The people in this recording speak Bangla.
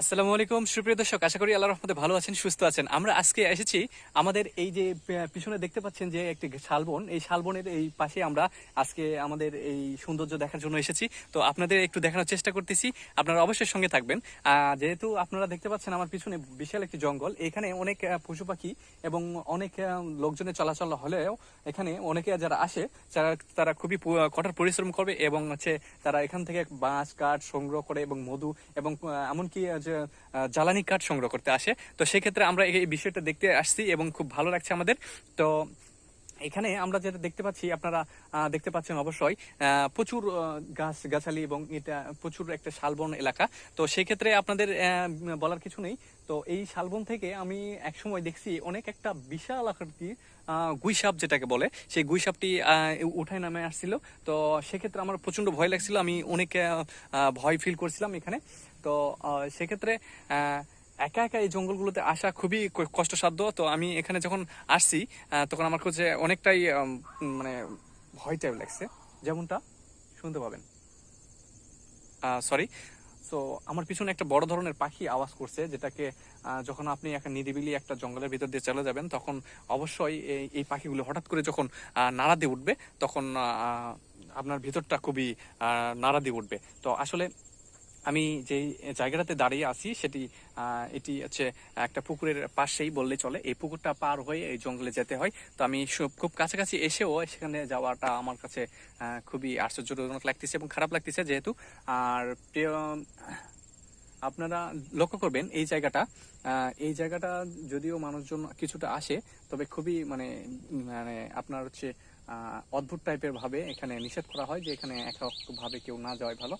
আসসালামু আলাইকুম। সুপ্রিয় দর্শক, আশা করি আল্লাহ রহমতে ভালো আছেন, সুস্থ আছেন। আমরা আজকে এসেছি আমাদের এই যে পিছনে দেখতে পাচ্ছেন যে একটি শালবন। এই শালবনের এই পাশে আমরা আজকে আমাদের এই সৌন্দর্য দেখার জন্য এসেছি। তো আপনাদের একটু দেখানোর চেষ্টা করতেছি। আপনারা অবশ্যই সঙ্গে থাকবেন। যেহেতু আপনারা দেখতে পাচ্ছেন আমার পিছনে বিশাল একটি জঙ্গল। এখানে অনেক পশু পাখি এবং অনেক লোকজনের চলাচল হলেও এখানে অনেকে যারা আসে যারা তারা খুবই কঠোর পরিশ্রম করবে এবং হচ্ছে তারা এখান থেকে বাঁশ, কাঠ সংগ্রহ করে এবং মধু এবং এমনকি জ্বালানি কাঠ সংগ্রহ করতে আসে। তো সেক্ষেত্রে আমরা এই বিষয়টা দেখতে আসছি এবং খুব ভালো লাগছে আমাদের। তো এখানে আমরা যেটা দেখতে পাচ্ছি আপনারা দেখতে পাচ্ছেন অবশ্যই প্রচুর গাছ গাছালি এবং এটা প্রচুর একটা শালবন এলাকা। তো সেক্ষেত্রে আপনাদের বলার কিছু নেই। তো এই শালবন থেকে আমি এক সময় দেখছি অনেক একটা বিশাল আকৃতির আহ, গুইসাপ যেটাকে বলে সেই গুইসাপটি উঠায় নামে আসছিল। তো সেক্ষেত্রে আমার প্রচণ্ড ভয় লাগছিল। আমি অনেক ভয় ফিল করছিলাম এখানে। তো সেক্ষেত্রে একা একা এই জঙ্গলগুলোতে আসা খুবই কষ্টসাধ্য। তো আমি এখানে যখন আসছি তখন আমার কাছে অনেকটাই মানে ভয় টাইপ লাগছে। যেমনটা শুনতে পাবেন। সরি তো আমার পিছনে একটা বড় ধরনের পাখি আওয়াজ করছে, যেটাকে যখন আপনি একটা নিরিবিলি একটা জঙ্গলের ভিতর দিয়ে চলে যাবেন, তখন অবশ্যই এই পাখিগুলো হঠাৎ করে যখন নাড়া দিয়ে উঠবে, তখন আপনার ভিতরটা খুবই নাড়া দিয়ে উঠবে। তো আসলে আমি যেই জায়গাটাতে দাঁড়িয়ে আছি সেটি এটি হচ্ছে একটা পুকুরের পাশেই বললে চলে। এই পুকুরটা পার হয়ে এই জঙ্গলে যেতে হয়। তো আমি খুব কাছাকাছি এসেও সেখানে যাওয়াটা আমার কাছে খুবই আশ্চর্যজনক লাগতেছে এবং খারাপ লাগতেছে যেহেতু। আর প্রিয়, আপনারা লক্ষ্য করবেন এই জায়গাটা এই জায়গাটা যদিও মানুষজন কিছুটা আসে, তবে খুবই মানে মানে আপনার হচ্ছে অদ্ভুত টাইপের ভাবে এখানে নিষেধ করা হয় যে এখানে একভাবে কেউ না যাওয়াই ভালো।